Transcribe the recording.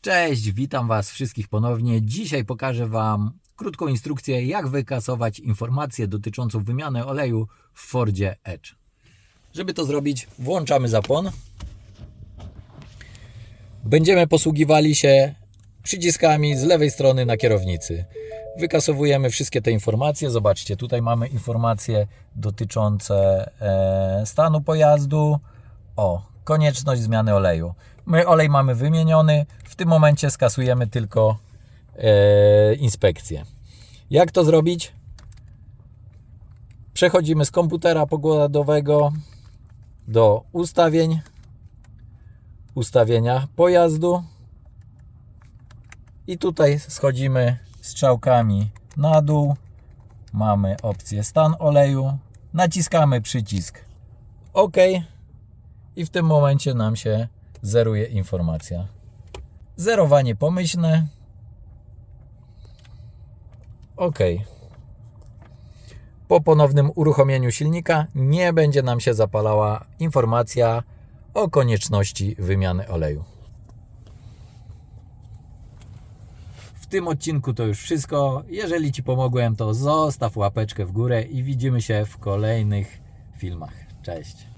Cześć, witam Was wszystkich ponownie. Dzisiaj pokażę Wam krótką instrukcję, jak wykasować informację dotyczącą wymiany oleju w Fordzie Edge. Żeby to zrobić, włączamy zapłon. Będziemy posługiwali się przyciskami z lewej strony na kierownicy. Wykasowujemy wszystkie te informacje. Zobaczcie, tutaj mamy informacje dotyczące e, stanu pojazdu. O, konieczność zmiany oleju. My olej mamy wymieniony. W tym momencie skasujemy tylko e, inspekcję. Jak to zrobić? Przechodzimy z komputera pokładowego do ustawień, ustawienia pojazdu i tutaj schodzimy strzałkami na dół. Mamy opcję stan oleju. Naciskamy przycisk OK i w tym momencie nam się zeruje informacja. Zerowanie pomyślne. OK. Po ponownym uruchomieniu silnika nie będzie nam się zapalała informacja o konieczności wymiany oleju. W tym odcinku to już wszystko. Jeżeli Ci pomogłem, to zostaw łapeczkę w górę i widzimy się w kolejnych filmach. Cześć.